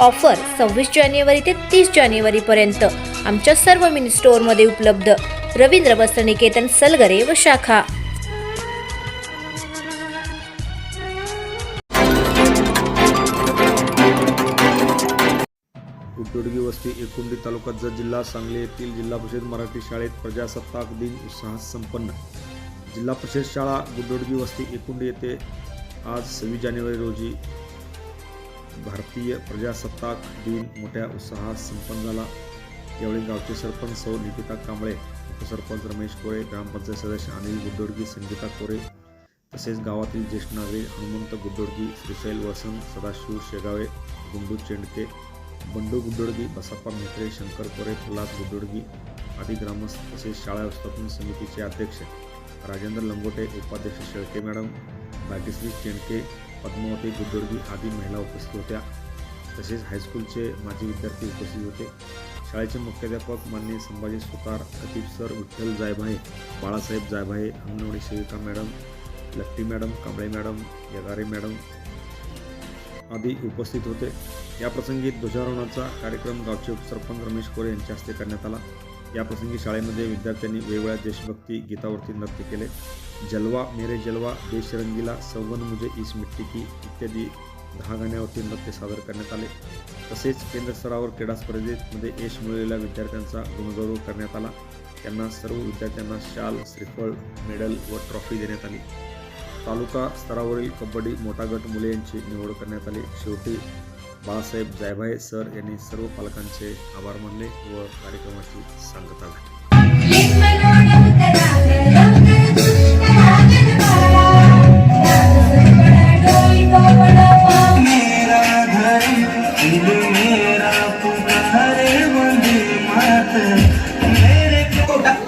Offer सव्वीस जानेवारी ते तीस जानेवारीपर्यंत आमच्या सर्व मिनी स्टोअरमध्ये उपलब्ध. रवींद्र वस्त्रनिकेतन सलगरे व शाखा. उटोडगी वस्ती एकुंडी तालुक्याचा जिल्हा सांगली येथील जिल्हा परिषद मराठी शाळेत प्रजासत्ताक दिन उत्साहात संपन्न. जिल्हा परिषद शाळा गुड्डोडगी वस्ती एकुंडी येथे आज सव्वीस जानेवारी रोजी भारतीय प्रजासत्ताक दिन मोठ्या उत्साहात संपन्न झाला. यावेळी गावचे सरपंच सौ निकिता कांबळे उपसरपंच रमेश कोरे ग्रामपंचायत सदस्य अनिल गुड्डोडगी संगीता कोरे तसेच गावातील ज्येष्ठ नागरिक हनुमंत गुड्डोडगी श्रीशैल वसंत सदाशिव शेगावे गुंडू चेंडके बंडू गुड्डोडगी बसप्पा मेत्रे शंकर कोरे प्रल्हाद गुड्डोडगी आदी ग्रामस्थ तसेच शाळा व्यवस्थापन समितीचे अध्यक्ष राजेंद्र लंगोटे उपाध्यक्ष शेळके मॅडम भाग्यश्री चेंडके पद्मावती गुड्डोडगी आदी महिला उपस्थित होत्या. तसेच हायस्कूलचे माजी विद्यार्थी उपस्थित होते. शाळेचे मुख्याध्यापक मान्य संभाजी सुतार खतीब सर विठ्ठल जायभाये बाळासाहेब जायभाये अंगणवाडी सेविका madam Latti madam Kamble madam Yagare madam आदी उपस्थित होते. याप्रसंगी ध्वजारोहणाचा कार्यक्रम गावचे उपसरपंच रमेश कोरे यांच्या हस्ते करण्यात आला. याप्रसंगी शाळेमध्ये विद्यार्थ्यांनी वेगवेगळ्या देशभक्ती गीतावरती नृत्य केले. जलवा मेरे जलवा देश रंगीला सौगन मुझे इस मिट्टी की इत्यादी दहा गाण्यावरती नृत्य सादर करण्यात आले. तसेच केंद्र स्तरावर क्रीडा स्पर्धेमध्ये यश मिळवलेल्या विद्यार्थ्यांचा गुणगौरव करण्यात आला. त्यांना सर्व विद्यार्थ्यांना शाल श्रीफळ मेडल व ट्रॉफी देण्यात आली. तालुका स्तरावरील कबड्डी मोठा गट मुले यांची निवड करण्यात आली. शेवटी बाळासाहेब जायभाये सर यांनी सर्व पालकांचे आभार मानले व कार्यक्रमाची सांगता झाली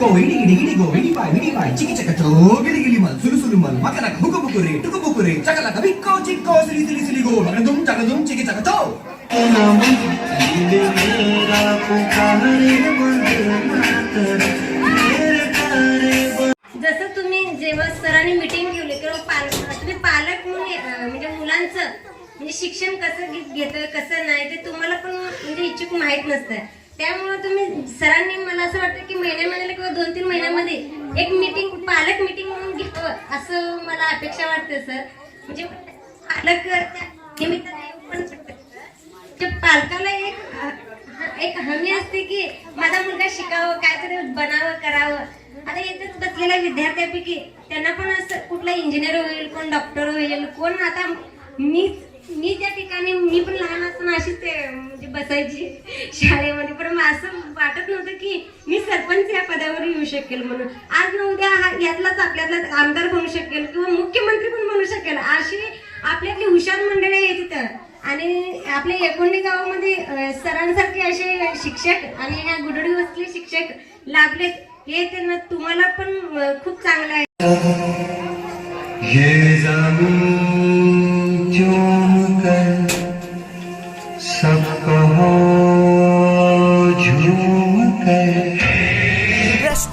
கோவிடி கிடி கிடி கோவிடி பாய் விடி பாய் சிக்கி சக்க சோ கிளி கிளி மல் சுரு சுரு மல் மக்கல புக்கு புக்கு ரே டுக்கு புக்கு ரே சக்கல கவிக்கோ சிக்கோ சிலி சிலி சிலி கோ மகதும் जसं तुम्ही जेव्हा सरांनी मिटिंग घेऊली किंवा पालक तुम्ही पालक म्हणजे मुलांचं म्हणजे शिक्षण कसं घेत कसं नाही ते तुम्हाला पण म्हणजे इच्छुक माहीत नसतं त्यामुळे तुम्ही सरांनी मला असं वाटतं की महिन्या महिन्याला किंवा दोन तीन महिन्यामध्ये एक मीटिंग पालक मीटिंग म्हणून घ्यावं असं मला अपेक्षा वाटते सर. म्हणजे पालक निमित्ताने म्हणजे पालकाला एक ह- एक हमी असते की माझा मुलगा शिकावं काहीतरी बनावं करावं. आता इथेच बसलेल्या विद्यार्थ्यापैकी त्यांना पण असं कुठला इंजिनियर होईल कोण डॉक्टर होईल कोण आता मी मी त्या ठिकाणी मी पण लहान असताना अशीच ते म्हणजे बसायची शाळेमध्ये. पण असं वाटत नव्हतं की मी सरपंच या पदावर येऊ शकेल म्हणून. आज न उद्या हा यातलाच आपल्यातलाच आमदार बनू शकेल किंवा मुख्यमंत्री पण बनू शकेल अशी आपल्यातली हुशार मंडळी आहे तिथं आणि आपल्या एकोंडी गावामध्ये सरांसारखे असे शिक्षक आणि ह्या गुडडी वसले शिक्षक लाभलेत हे त्यांना तुम्हाला पण खूप चांगलं आहे.